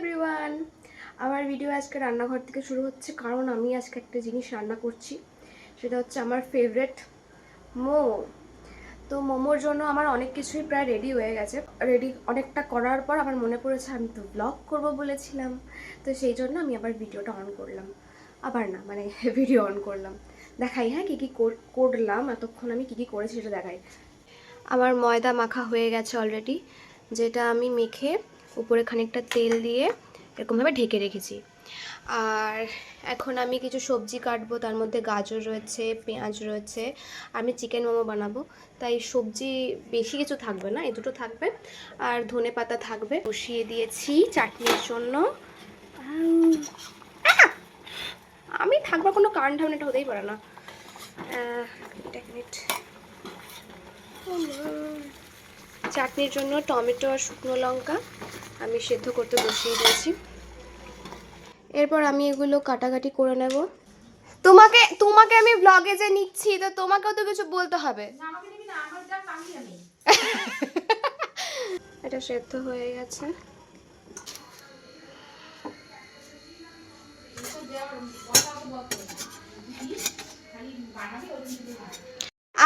Everyone আমার video আজকে রান্নাঘর থেকে শুরু হচ্ছে, কারণ আমি আজকে একটা জিনিস রান্না করছি। সেটা হচ্ছে আমার ফেভারেট মোমো। তো মোমোর জন্য আমার অনেক কিছুই প্রায় রেডি হয়ে গেছে। রেডি অনেকটা করার পর আমার মনে পড়েছে, আমি তো ব্লগ করব বলেছিলাম। তো সেই জন্য আমি আবার ভিডিওটা অন করলাম। আবার না মানে ভিডিও অন করলাম। দেখাই হ্যাঁ কী কী কর- করলাম, এতক্ষণ আমি কী কী করেছি সেটা দেখাই। আমার ময়দা মাখা হয়ে গেছে অলরেডি যেটা আমি মেখে উপরে খানিকটা তেল দিয়ে এরকমভাবে ঢেকে রেখেছি। আর এখন আমি কিছু সবজি কাটবো, তার মধ্যে গাজর রয়েছে, পেঁয়াজ রয়েছে, আমি চিকেন মোমো বানাবো। তাই সবজি বেশি কিছু থাকবে না, এই দুটো থাকবে। আর ধনে পাতা থাকবে। বসিয়ে দিয়েছি চাটনির জন্য। আমি থাকবার কোনো কারণ ঠান্ডা এটা হতেই পারে না। চাটনির জন্য টমেটো আর শুকনো লঙ্কা। আমি সেদ্ধ করতে বসিয়ে দিয়েছি। এরপর আমি এগুলো কাটাকাটি করে নেব। তোমাকে তোমাকে আমি ব্লগে যে নিচ্ছি তো তোমাকেও তো কিছু বলতে হবে। এটা সেদ্ধ হয়ে গেছে।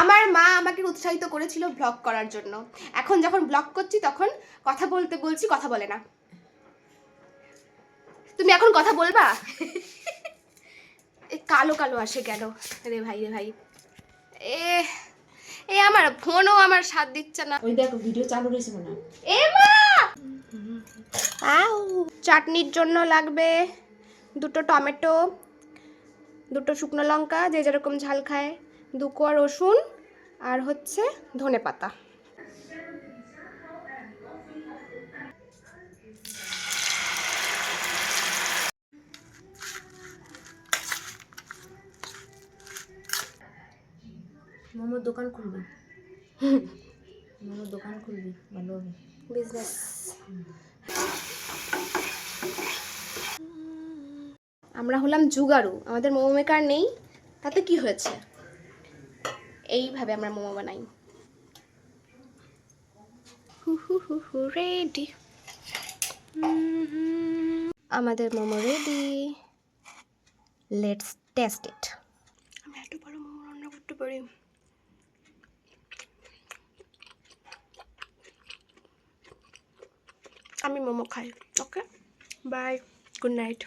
আমার মা আমাকে উৎসাহিত করেছিল ব্লগ করার জন্য। এখন যখন ব্লগ করছি তখন কথা বলতে বলছি কথা বলে না। তুমি এখন কথা বলবা? এ কালো কালো আসে গেল রে ভাই রে ভাই। এ এ আমার ফোনও আমার সাথ দিচ্ছে না। ওই দেখো ভিডিও চালু রয়েছে মনে এ মা! আউ চাটনির জন্য লাগবে দুটো টমেটো দুটো শুকনো লঙ্কা যে যেরকম ঝাল খায়। দু কোয়া রসুন আর হচ্ছে ধনে পাতা। মোমোর দোকান খুলবি? মোমোর দোকান খুলবি? ভালো হবে। বিজনেস আমরা হলাম জুগারু আমাদের মোমো মেকার নেই তাতে কি হয়েছে? এইভাবে আমরা মোমো বানাই। রেডি আমাদের momo ready let's taste it আমি এত বড় মোমো রান্না করতে পারি। আমি মোমো খাই ওকে বাই গুড নাইট